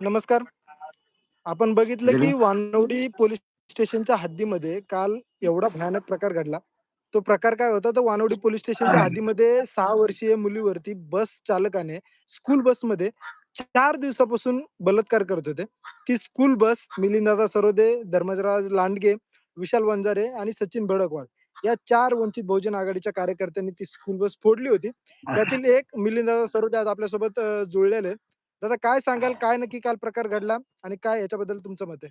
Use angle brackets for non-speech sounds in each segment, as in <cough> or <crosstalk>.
नमस्कार. आपण बघितलं की. वानवडी पोलीस स्टेशनच्या हद्दीमध्ये काल एवढा भयानक प्रकार घडला. तो प्रकार काय होता, तर वानवडी पोलीस स्टेशनच्या हद्दीमध्ये 6 वर्षीय मुलीवरती बस चालकाने स्कूल बसमध्ये 4 दिवसापासून बलात्कार करत होते. ती स्कूल बस मिलिंददादा सरोदे, धर्मराज लांडगे, विशाल वंजारे आणि सचिन भडकवाड या 4 वंचित बहुजन आघाडीच्या कार्यकर्त्यांनी ती स्कूल बस फोडली होती. त्यातील एक मिलिंददादा सरोदे आज आपल्यासोबत जुळलेले. दादा काय सांगाल, काय नक्की काल प्रकार घडला आणि काय याच्याबद्दल तुमचं मत आहे?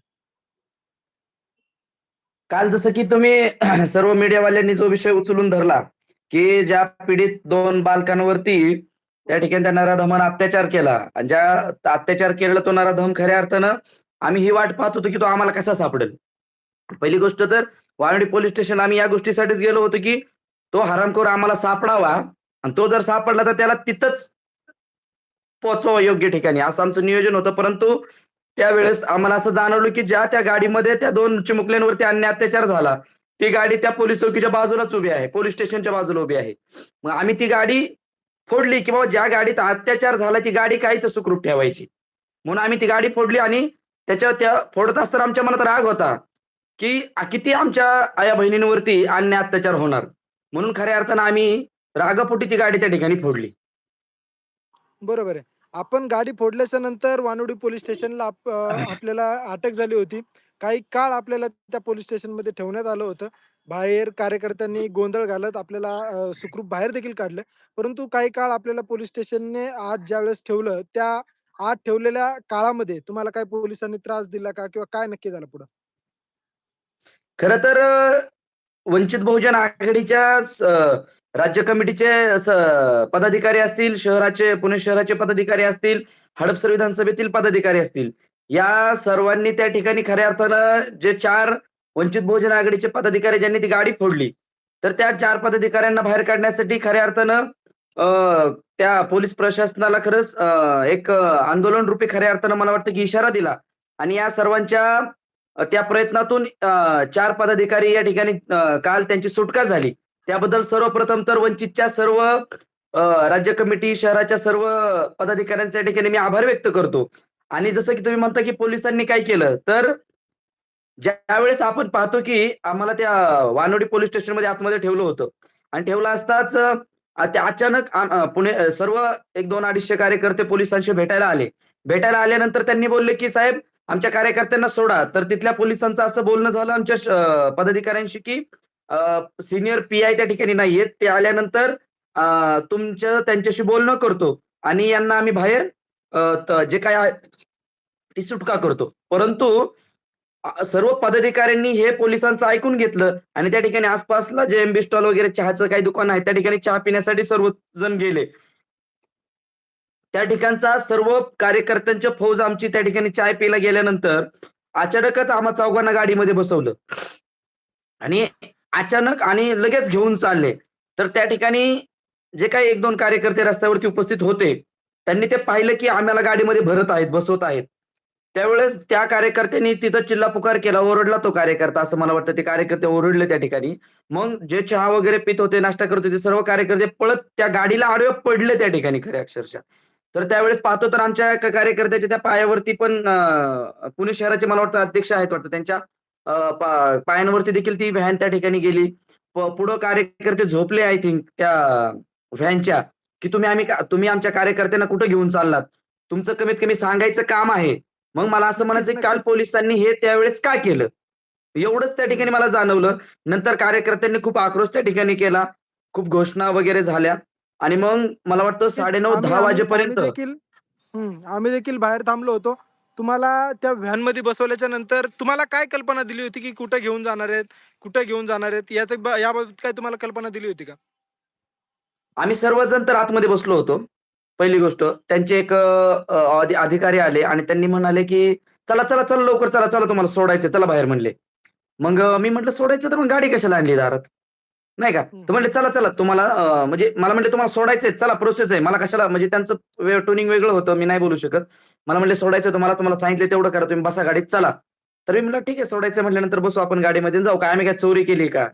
काल जसं की तुम्ही <clears throat> सर्व मीडियावाल्यांनी जो विषय उचलून धरला, की ज्या पीडित 2 बालकांवरती त्या ठिकाणी त्या नराधमानं अत्याचार केला आणि ज्या अत्याचार केलेला तो नराधम खऱ्या अर्थानं आम्ही ही वाट पाहत होतो, की तो आम्हाला कसा सापडेल. पहिली गोष्ट तर वाळवंडी पोलीस स्टेशन आम्ही या गोष्टीसाठीच गेलो होतो, की तो हरामखोर आम्हाला सापडावा आणि तो जर सापडला तर त्याला तिथंच पोहोचवा योग्य ठिकाणी असं आमचं नियोजन होतं. परंतु त्यावेळेस आम्हाला असं जाणवलं, की ज्या त्या गाडीमध्ये त्या दोन चिमुकल्यांवरती अन्य अत्याचार झाला, ती गाडी त्या पोलीस चौकीच्या बाजूलाच उभी आहे. पोलीस स्टेशनच्या बाजूला उभी आहे. मग आम्ही ती गाडी फोडली, की बाबा ज्या गाडीत अत्याचार झाला ती गाडी काही तर सुखरूप ठेवायची. म्हणून आम्ही ती गाडी फोडली आणि त्याच्या त्या फोडत असताना आमच्या मनात राग होता, की किती आमच्या आया-बहिणींवरती अन्य अत्याचार होणार. म्हणून खऱ्या अर्थानं आम्ही रागापोटी ती गाडी त्या ठिकाणी फोडली. बरोबर आहे. आपण गाडी फोडल्याच्या नंतर वानवडी पोलीस स्टेशनला आप अ, आपल्याला अटक झाली होती. काही काळ आपल्याला त्या पोलीस स्टेशनमध्ये ठेवण्यात आलं होतं. बाहेर कार्यकर्त्यांनी गोंधळ घालत आपल्याला अ, सुखरूप बाहेर देखील काढलं. परंतु काही काळ आपल्याला पोलीस स्टेशनने आत ज्यावेळेस ठेवलं, त्या आत ठेवलेल्या काळामध्ये तुम्हाला काही पोलिसांनी त्रास दिला का? किंवा काय नक्की झालं पुढं? खरं तर अ, वंचित बहुजन आघाडीच्या स राज्य कमिटीचे पदाधिकारी असतील, शहराचे पुणे शहराचे पदाधिकारी असतील, हडपसर विधानसभेतील पदाधिकारी असतील. या सर्वांनी त्या ठिकाणी खऱ्या अर्थानं जे चार वंचित बहुजन आघाडीचे पदाधिकारी ज्यांनी ती गाडी फोडली, तर त्या चार पदाधिकाऱ्यांना बाहेर काढण्यासाठी खऱ्या अर्थानं त्या पोलीस प्रशासनाला खरंच एक आंदोलन रूपी खऱ्या अर्थानं मला वाटतं, की इशारा दिला आणि या सर्वांच्या त्या प्रयत्नातून चार पदाधिकारी या ठिकाणी काल त्यांची सुटका झाली. त्याबद्दल सर्वप्रथम तर वंचितच्या सर्व राज्य कमिटी, शहराच्या सर्व पदाधिकाऱ्यांच्या ठिकाणी मी आभार व्यक्त करतो. आणि जसं की तुम्ही म्हणता, की पोलिसांनी काय केलं, तर ज्यावेळेस आपण पाहतो, की आम्हाला त्या वानोडी पोलीस स्टेशनमध्ये आतमध्ये ठेवलं होतं आणि ठेवलं असताच ते अचानक पुणे सर्व 1-2-250 कार्यकर्ते पोलिसांशी भेटायला आले. भेटायला आल्यानंतर त्यांनी बोलले, की "साहेब आमच्या कार्यकर्त्यांना सोडा." तर तिथल्या पोलिसांचं असं बोलणं झालं आमच्या पदाधिकाऱ्यांशी, की सिनियर पी-आय त्या ठिकाणी नाहीयेत. ते आल्यानंतर तुमचं त्यांच्याशी बोलणं करतो आणि यांना आम्ही बाहेर जे काय आहे ती सुटका करतो. परंतु सर्व पदाधिकाऱ्यांनी हे पोलिसांचं ऐकून घेतलं आणि त्या ठिकाणी आसपासला जे एमबी स्टॉल वगैरे चहाचं काही दुकान आहे, त्या ठिकाणी चहा पिण्यासाठी सर्वजण गेले. त्या ठिकाणचा सर्व कार्यकर्त्यांच्या फौज आमची त्या ठिकाणी चाय प्यायला गेल्यानंतर अचानकच आम्हा चौघांना गाडीमध्ये बसवलं. आणि अचानक आणि लगेच घेऊन चालले. तर त्या ठिकाणी जे काही 1-2 कार्यकर्ते रस्त्यावरती उपस्थित होते, त्यांनी ते पाहिलं, की आम्हाला गाडीमध्ये भरत आहेत, बसवत आहेत. त्यावेळेस त्या कार्यकर्त्यांनी तिथं चिल्ला-पुकार केला, ओरडला तो कार्यकर्ता असं मला वाटतं ते कार्यकर्ते ओरडले त्या ठिकाणी. मग जे चहा वगैरे पित होते, नाश्ता करत होते, सर्व कार्यकर्ते पळत त्या गाडीला आडवे पडले त्या ठिकाणी खरे अक्षरशः. तर त्यावेळेस पाहतो तर आमच्या कार्यकर्त्याच्या त्या पायावरती पण पुणे शहराचे मला वाटतं अध्यक्ष आहेत वाटतं त्यांच्या पायांवरती देखील ती व्हॅन त्या ठिकाणी गेली. पुढं कार्यकर्ते झोपले आय थिंक त्या व्हॅनच्या, की तुम्ही आम्ही तुम्ही आमच्या कार्यकर्त्यांना कुठे घेऊन चाललात? तुमचं कमीत कमी सांगायचं काम आहे. मग मला असं म्हणायचं काल. पोलिसांनी हे त्यावेळेस का केलं? एवढंच त्या. ठिकाणी मला जाणवलं. नंतर कार्यकर्त्यांनी खूप आक्रोश त्या ठिकाणी केला. खूप घोषणा वगैरे झाल्या आणि मग मला वाटतं नक्कीच. आम्ही 9:30-10 आम्ही आम्ही वाजेपर्यंत आम्ही देखील बाहेर थांबलो होतो. तुम्हाला त्या व्हॅनमध्ये बसवल्याच्या नंतर तुम्हाला काय कल्पना दिली होती, की कुठं घेऊन जाणार आहेत? कुठं घेऊन जाणार आहेत? याचं याबाबत काय तुम्हाला कल्पना दिली होती का? आम्ही सर्वजण तर आतमध्ये बसलो होतो. पहिली गोष्ट. त्यांचे एक अधिकारी आले आणि त्यांनी म्हणाले, की "चला, चला, चला लवकर चला, चला तुम्हाला सोडायचं चला बाहेर" म्हणले. मग मी म्हटलं, "सोडायचं तर मग गाडी कशाला आणली दारात?" नाही का. तर. म्हणले, "चला, चला तुम्हाला अ, म्हणजे मला म्हटले, "तुम्हाला सोडायचंय, चला प्रोसेस आहे." मला कशाला म्हणजे त्यांचं टोनिंग वेगळं होतं, मी नाही बोलू शकत. मला म्हटले, "सोडायचं तुम्हाला, तुम्हाला सांगितलं तेवढं करा, तुम्ही बसा गाडीत चला." तर मी म्हटलं, "ठीक आहे, सोडायचं म्हटल्यानंतर बसू आपण गाडीमध्ये आणि जाऊ. काय आम्ही काय चोरी केली का?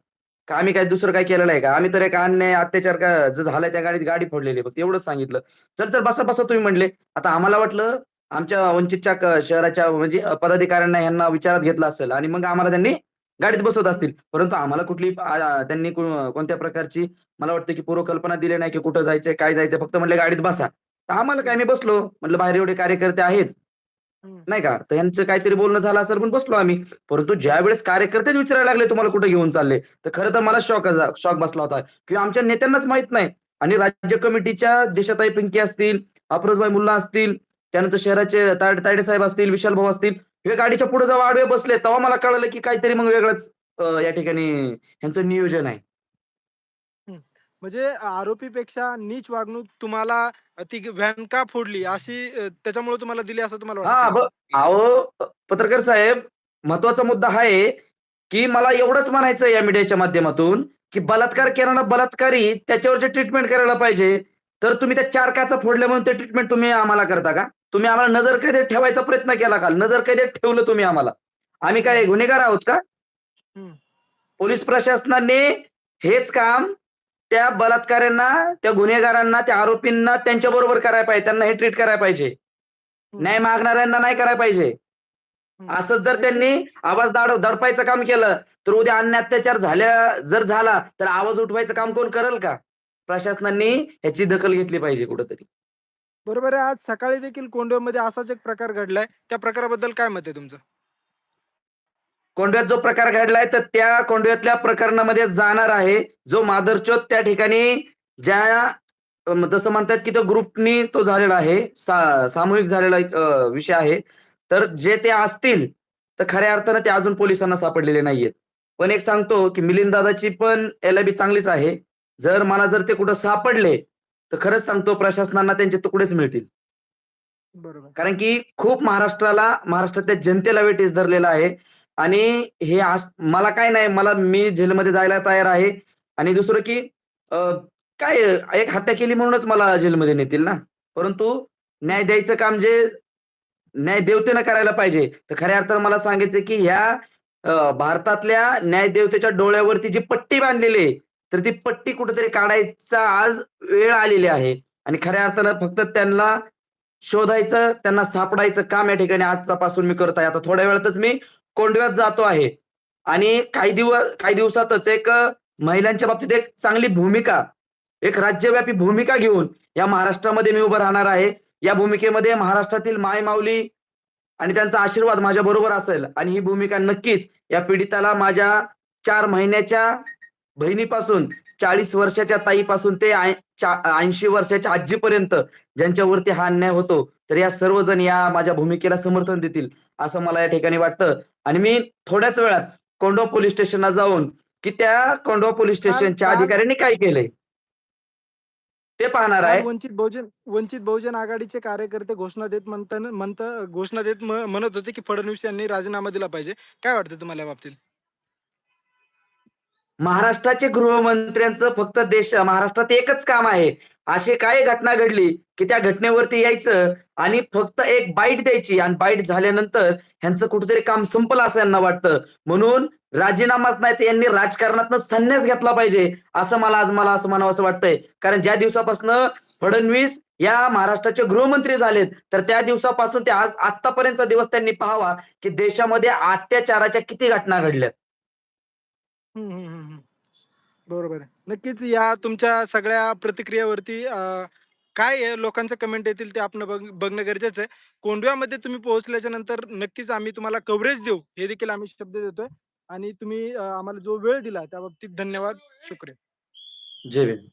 का आम्ही काय दुसरं काय केलेलं आहे का? आम्ही तर एक अन्याय, अत्याचार का जो झालाय त्या गाडीत गाडी फोडलेली आहे फक्त एवढंच सांगितलं." "चल, चल बसा, बसा तुम्ही" म्हटले. आता आम्हाला वाटलं आमच्या वंचितच्या क शहराच्या म्हणजे पदाधिकाऱ्यांना ह्यांना विचारात घेतलं असेल आणि मग आम्हाला त्यांनी गाडीत बसवत. असतील. परंतु आम्हाला कुठली त्यांनी कोणत्या प्रकारची मला वाटतं की पूर्वकल्पना दिली नाही की कुठं जायचंय, काय जायचंय. फक्त म्हणले गाडीत बसा. तर आम्हाला काय. मी बसलो. म्हटलं बाहेर एवढे कार्यकर्ते आहेत. नाही का. तर ह्यांचं काहीतरी बोलणं झालं असेल म्हणून बसलो आम्ही. परंतु ज्यावेळेस कार्यकर्तेच विचारायला लागले, "तुम्हाला कुठे घेऊन चालले?" तर खरं तर मला शॉक शॉक बसला होता की आमच्या नेत्यांनाच माहीत नाही आणि राज्य कमिटीच्या दिशाताई पिंकी असतील, अफरोजभाई मुल्ला असतील, त्यानंतर शहराचे तायडे साहेब असतील, विशाल भाऊ असतील, हे गाडीच्या पुढे जेव्हा आडवे बसले, तेव्हा मला कळालं की काहीतरी मग वेगळंच या ठिकाणी ह्यांचं नियोजन आहे. म्हणजे आरोपीपेक्षा नीच वागणूक तुम्हाला ती व्हॅन का फोडली अशी त्याच्यामुळे तुम्हाला दिली असं तुम्हाला हां, अहो, पत्रकार साहेब, महत्त्वाचा मुद्दा हा आहे, की मला एवढंच म्हणायचं आहे या मीडियाच्या माध्यमातून, की बलात्कार हं. केला ना बलात्कारी त्याच्यावर जे ट्रीटमेंट करायला पाहिजे, तर तुम्ही त्या 4 काचा फोडल्या म्हणून ते ट्रीटमेंट तुम्ही आम्हाला करता का? तुम्ही आम्हाला नजरकैदेत ठेवायचा प्रयत्न केला का? नजरकैदेत ठेवलं तुम्ही आम्हाला. आम्ही काय. गुन्हेगार आहोत का? पोलीस प्रशासनाने हेच काम त्या बलात्काऱ्यांना, त्या गुन्हेगारांना, त्या आरोपींना त्यांच्याबरोबर करायला पाहिजे. त्यांना हे ट्रीट करायला पाहिजे. न्याय मागणाऱ्यांना नाही करायला पाहिजे. असंच जर. त्यांनी आवाज दाड दडपायचं काम केलं, तर उद्या अन्याय अत्याचार झाल्या जर झाला, तर आवाज उठवायचं काम कोण करेल का? प्रशासनाने. ह्याची दखल घेतली पाहिजे कुठेतरी. बरोबर आहे. आज सकाळी देखील कोंडव्यामध्ये असाच एक प्रकार घडलाय. त्या प्रकाराबद्दल काय मत आहे तुमचं? कोंडव्यात जो प्रकार घडलाय, तर त्या कोंडव्यातल्या प्रकरणामध्ये जाणार आहे. जो मादरचोद त्या ठिकाणी ज्या जसं म्हणतात की तो ग्रुपनी तो झालेला आहे. सा सामूहिक झालेला एक विषय आहे. तर जे ते असतील, तर खऱ्या अर्थानं ते अजून पोलिसांना सापडलेले नाहीयेत. पण एक सांगतो की मिलिंद दादाची पण एल-आय-बी चांगलीच आहे. जर मला जर ते कुठं सापडले, तर खरंच सांगतो प्रशासनाला त्यांचे तुकडेच मिळतील. बरोबर. कारण की खूप महाराष्ट्राला, महाराष्ट्रातल्या जनतेला वेठीस धरलेलं आहे आणि हे मला काय नाही, मला मी जेलमध्ये जायला तयार आहे आणि दुसरं की काय एक हत्या केली म्हणूनच मला जेलमध्ये नेतील ना. परंतु न्याय. द्यायचं काम जे न्याय देवतेनं करायला पाहिजे. तर खऱ्या अर्थानं मला सांगायचं की ह्या भारतातल्या न्यायदेवतेच्या डोळ्यावरती जी पट्टी बांधलेली आहे, तर ती पट्टी कुठेतरी काढायचा आज वेळ आलेली आहे आणि खऱ्या अर्थानं फक्त त्यांना शोधायचं, त्यांना सापडायचं काम या ठिकाणी आजपासून मी करत आहे. आता थोड्या वेळातच मी कोंडव्यात जातो आहे आणि काही दिवस काही दिवसातच एक महिलांच्या बाबतीत एक चांगली भूमिका, एक राज्यव्यापी भूमिका घेऊन या महाराष्ट्रामध्ये मी उभं राहणार आहे. या भूमिकेमध्ये महाराष्ट्रातील माय-माऊली आणि त्यांचा आशीर्वाद माझ्याबरोबर असेल आणि ही भूमिका नक्कीच या पीडिताला माझ्या चार महिन्याच्या बहिणीपासून 40 वर्षाच्या ताईपासून ते ऐ चा 80 वर्षाच्या आजीपर्यंत ज्यांच्यावरती हा अन्याय होतो, तर या सर्वजण या माझ्या भूमिकेला समर्थन देतील, असं मला या ठिकाणी वाटतं आणि मी थोड्याच वेळात कोंढवा पोलीस स्टेशनला जाऊन, की त्या कोंढवा पोलीस स्टेशनच्या अधिकाऱ्यांनी काय केलंय? ते पाहणार आहे. वंचित बहुजन वंचित बहुजन आघाडीचे कार्यकर्ते घोषणा देत म्हणताना म्हणता घोषणा देत म्हणत होते की फडणवीस यांनी राजीनामा दिला पाहिजे. काय वाटतं तुम्हाला या बाबतीत? महाराष्ट्राचे गृहमंत्र्यांचं फक्त देश महाराष्ट्रात एकच काम आहे. अशी काय घटना घडली, की त्या घटनेवरती यायचं आणि फक्त एक बाईट द्यायची आणि बाईट झाल्यानंतर ह्यांचं कुठेतरी काम संपलं असं यांना वाटतं. म्हणून राजीनामाच नाही तर यांनी राजकारणातनं संन्यास घेतला पाहिजे, असं मला आज मला असं म्हणावसं वाटतंय. कारण ज्या दिवसापासून फडणवीस या महाराष्ट्राचे गृहमंत्री झालेत, तर त्या दिवसापासून ते आज आतापर्यंतचा दिवस त्यांनी पाहावा, की देशामध्ये अत्याचाराच्या किती घटना घडल्यात. हं, हं, हं, हं. बरोबर आहे. नक्कीच या तुमच्या सगळ्या प्रतिक्रियेवरती अ, काय आहे लोकांच्या कमेंट येतील ते आपण बघ बघणं गरजेचं आहे. कोंढव्यामध्ये तुम्ही पोहोचल्याच्या नंतर नक्कीच आम्ही तुम्हाला कव्हरेज देऊ, हे देखील आम्ही शब्द देतोय आणि तुम्ही अ, आम्हाला जो वेळ दिला त्याबाबतीत धन्यवाद. शुक्रिया. जय भीम.